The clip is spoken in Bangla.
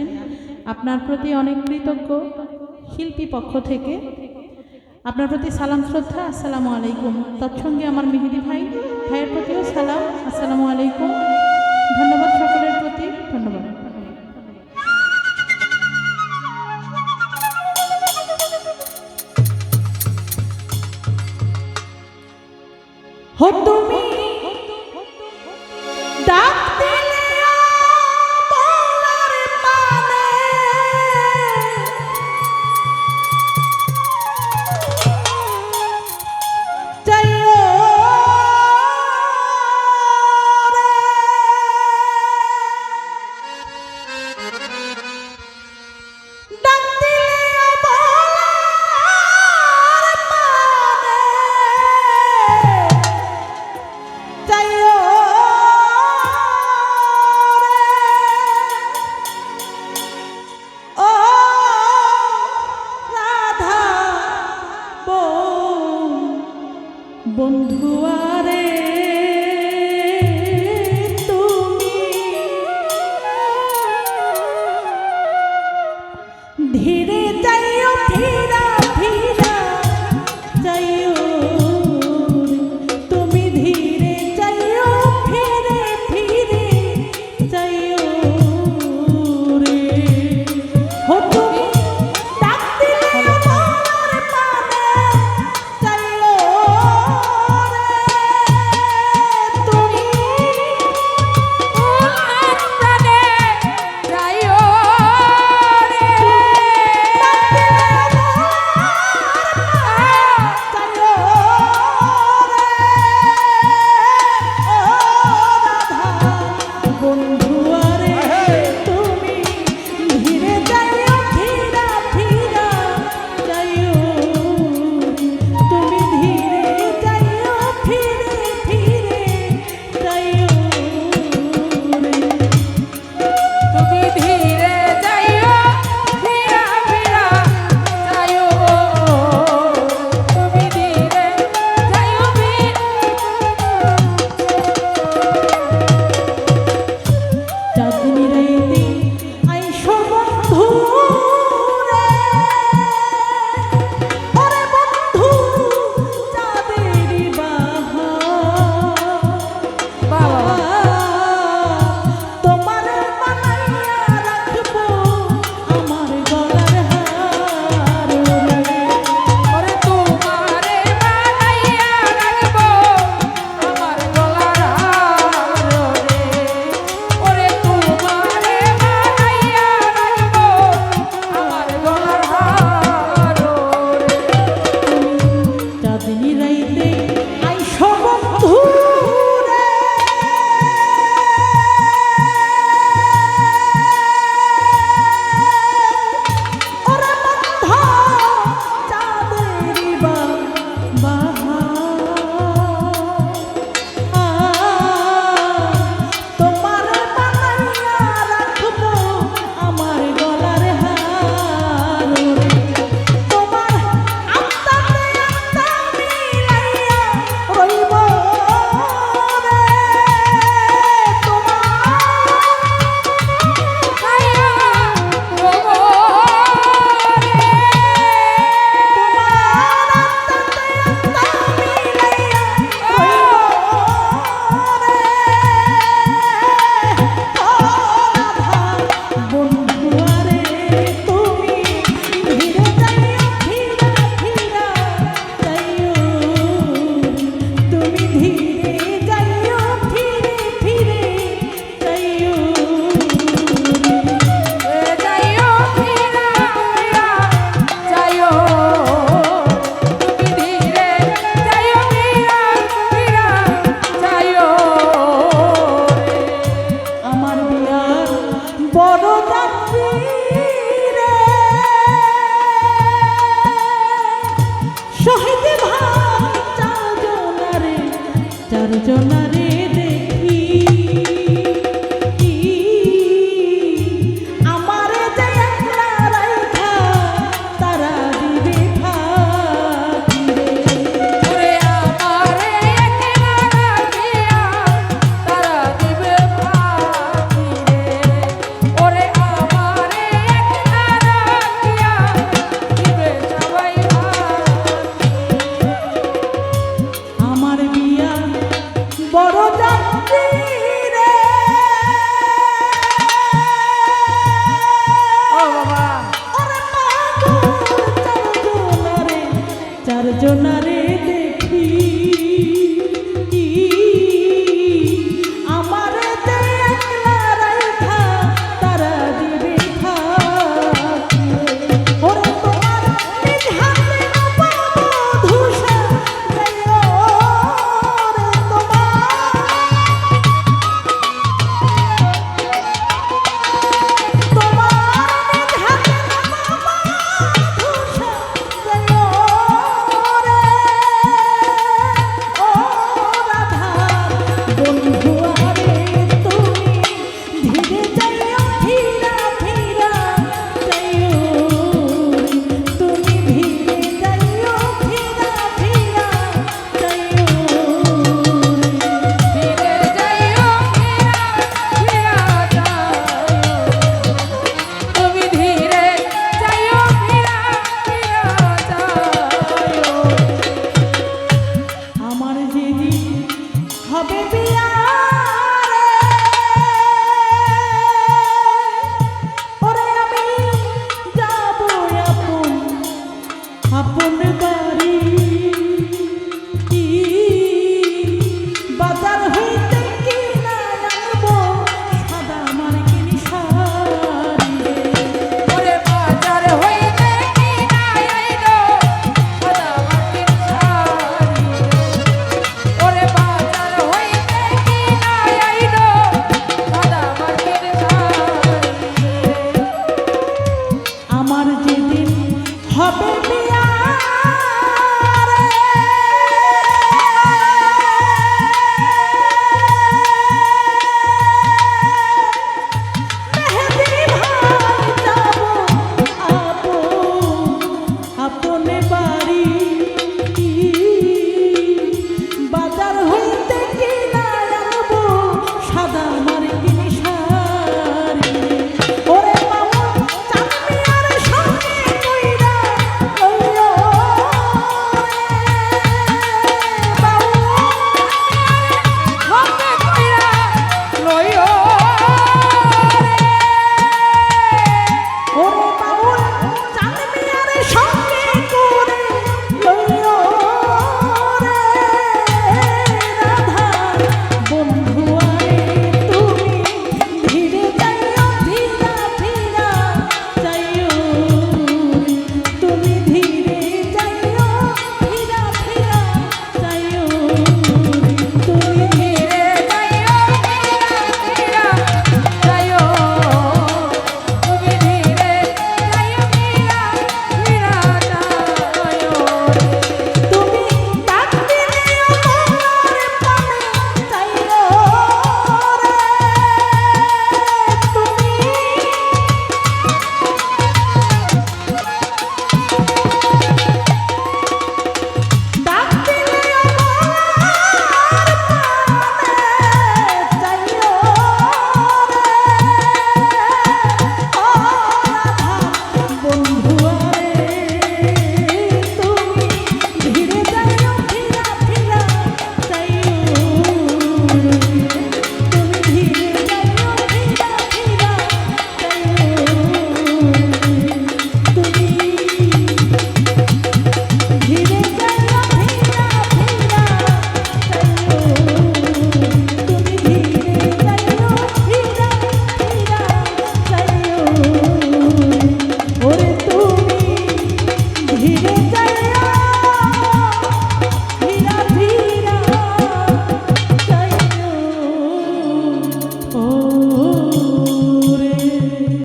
করেছেন। আপনার প্রতি অনেক কৃতজ্ঞ শিল্পী পক্ষ থেকে। আপনার প্রতি সালাম, শ্রদ্ধা, আসসালামু আলাইকুম। তৎসঙ্গে আমার মেহেদি ভাই, ভাইয়ের প্রতিও সালাম, আসসালামু আলাইকুম। ধন্যবাদ সকলের প্রতি, ধন্যবাদ। হতো तुम না রে